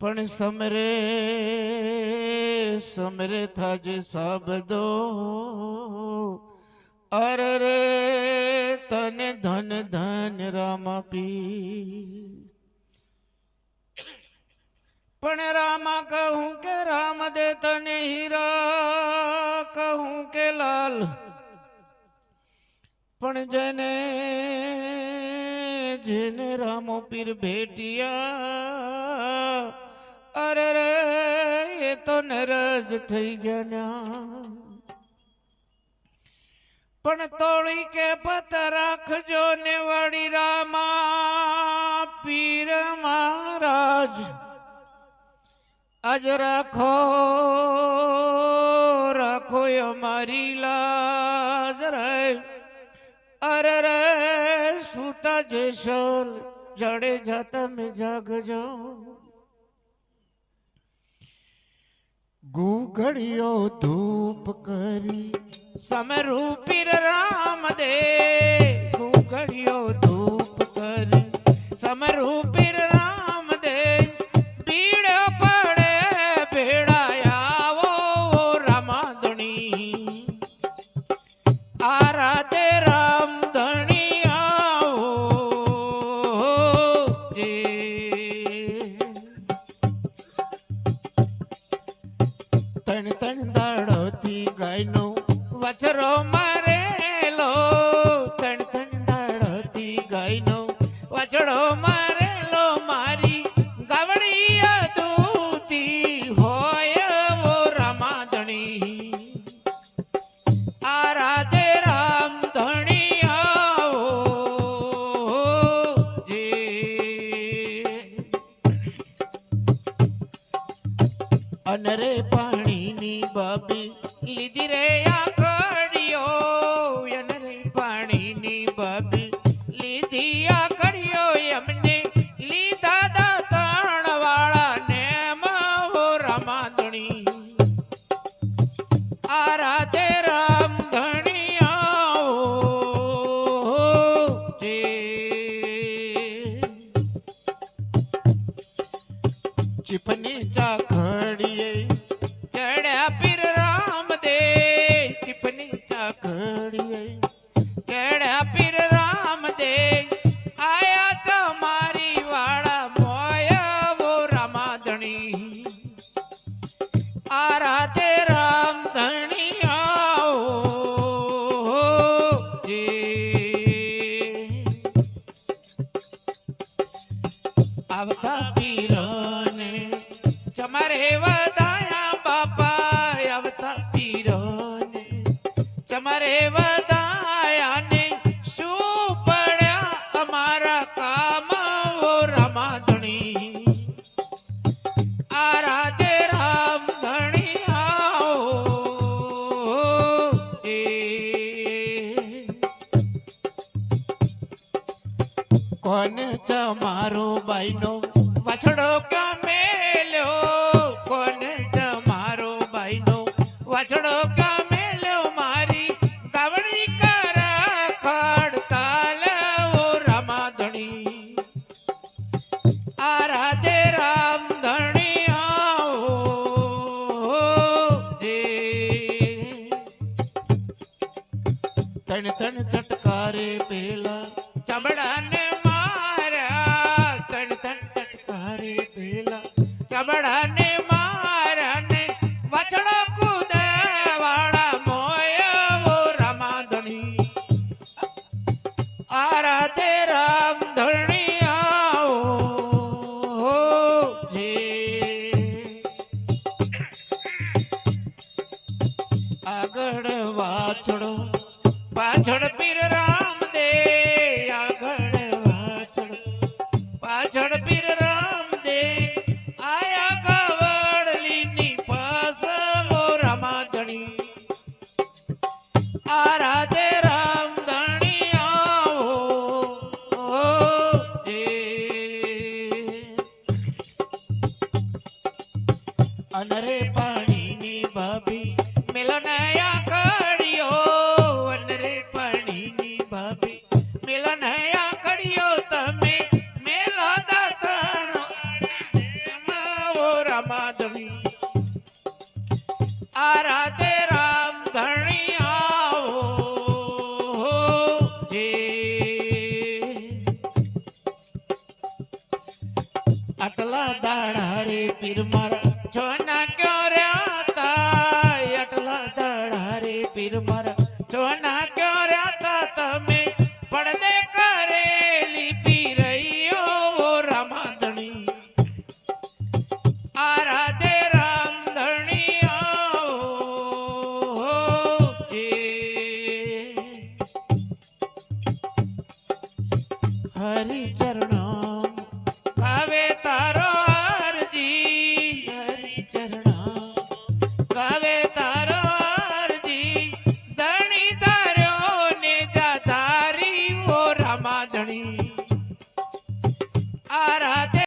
પણ સમરે સમરે થાજે સાબદો. અરે રે તને ધન ધન રામ પી પણ રામા કહું કે રામ દે તને હીરા, કહું કે લાલ. પણ જેને જેને રામો પીર ભેટિયા, અરે એ તો નરજ થઈ ગયા. પણ તોડી કે પત રાખજો ને વળી રામા, પીર મહારાજ આજ રાખો રાખો અમારી લાજ રે અરે જેસલ જડે જતા મેં જાગજો. ગુગળિયો ધૂપ કરી સમરૂપીર રામ દે ગુગળિયો તણ તણ દાડોથી ગાયનો વચરો મારેલો. તણ તણ દાડોથી ગાયનો મારે મારી પાણીની બાબી લીધી રે આકડિયો પાણી ની બાબી લીધી આકડિયો એમને લીધા દાતણ વાળા ને મહો રમાધણી આરાધે રામ ધણી ચીપની ચાખડીએ ચડ્યા પીર રામ વાળા મોયા વો રામાધણી. આરાધે રામ ધણી આવો આવતા પીરોને ચમરે વધાયા ને શું પડ્યા અમારા કામ ઓ રમાધણી આરાધે રામ ધણી આવો કોણ તમારો બાઈનો વાછડો ક્યાં મેલ્યો? કોણ તમારો બાઈનો વાછડો તણ તણ ચટકારે પેલા ચામડાને માર્યા તણ તણ ચટકારે પેલા ચામડાને માર્યા ને વચડો કૂદે વાળા મોયા રમાધણી. આરાધે રામ ધણી આવો જે. આગળ વાછડો પાછળ પીર રામ દે આગળ વાછડો પાછળ પીર રામ દે આયા કવડલીની પાસ મોરા માધણી આરાધે રામ ધણી આવો અનરે પાણીની આટલા દાડા રે પીર મારા છોના ક્યો તા આટલા દાડા રે પીર મારા છોના ક્યો રહ્યા તમે હરી ચરણો ગાવે તારો હરજી હરી ચરણો ગાવે તારો હરજી ધણી તારો ને જા તારી ઓ રામા ધણી